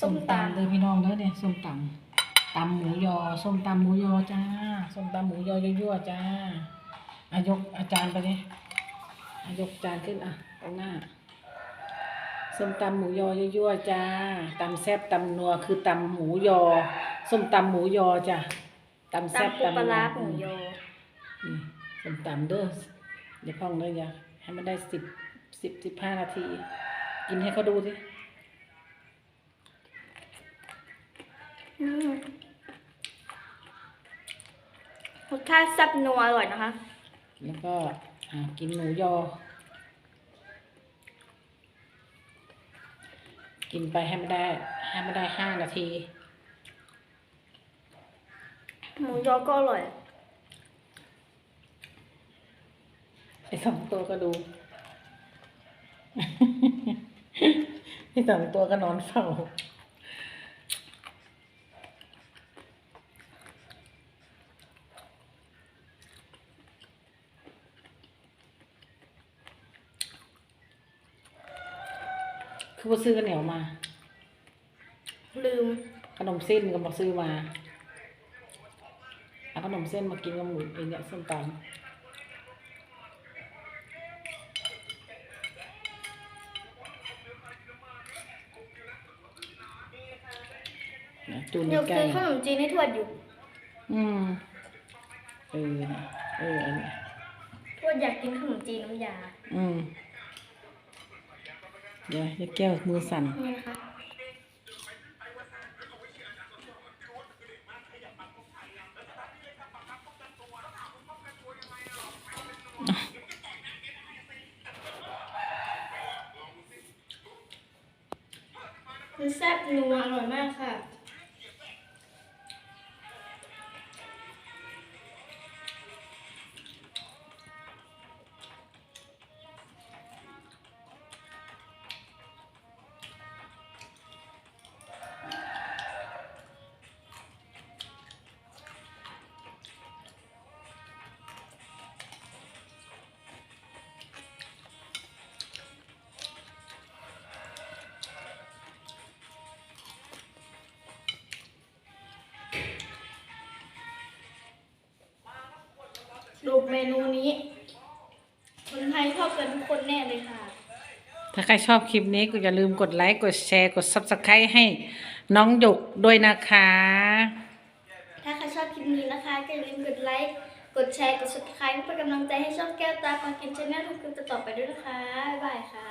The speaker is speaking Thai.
ส้มตำเด้อพี่น้องเด้อเนี่ยส้มตำตำหมูยอส้มตำหมูยอจ้าส้มตำหมูยอยั่วๆจ้าอายกอาจารย์ไปเลยอายกจานขึ้นอะตรงหน้าส้มตำหมูยอยั่วๆจ้าตำแซ่บตำนัวคือตำหมูยอส้มตำหมูยอจ้ะตำแซ่บตำปูปลานัวร้าหมูยอนี่ส้มตำเด้ออย่าพ้องเลยอย่าให้มันได้สิบสิบสิบห้านาที กินให้เขาดูสิ รสชาติแซ่บนัวอร่อยนะคะ แล้วก็อ่ากินหมูยอ กินไปให้มันได้ให้มันได้ห้านาที หมูยอก็อร่อยไอ้สองตัวก็ดูไอ้สองตัวก็นอนเฝ้า คือว่าซื้อกันเหนียวมา ลืม ขนมเส้นก็มาซื้อมาเอาขนมเส้นมากินกับหมูไอ้เนี่ยส้มตำนะจูนเดี๋ยวใกล้กินขนมจีนให้ทวดอยู่ อืมเออนะเอออันนี้ทวดอยากกินขนมจีนน้ำยา อืม เดี๋ยวแก้วมือสั่นนี่นะคะมันแซ่บนัวอร่อยมากค่ะ ดูเมนูนี้ คนไทยชอบกันทุกคนแน่เลยค่ะ ถ้าใครชอบคลิปนี้ก็อย่าลืมกดไลค์ กดแชร์ กด subscribe ให้น้องหยกด้วยนะคะ ถ้าใครชอบคลิปนี้นะคะก็อย่าลืมกดไลค์ กดแชร์ กด subscribe เพื่อเป็นกำลังใจให้ช่องแก้วตาปากินชาแนลทุกคลิปต่อๆไปด้วยนะคะ บ๊ายบายค่ะ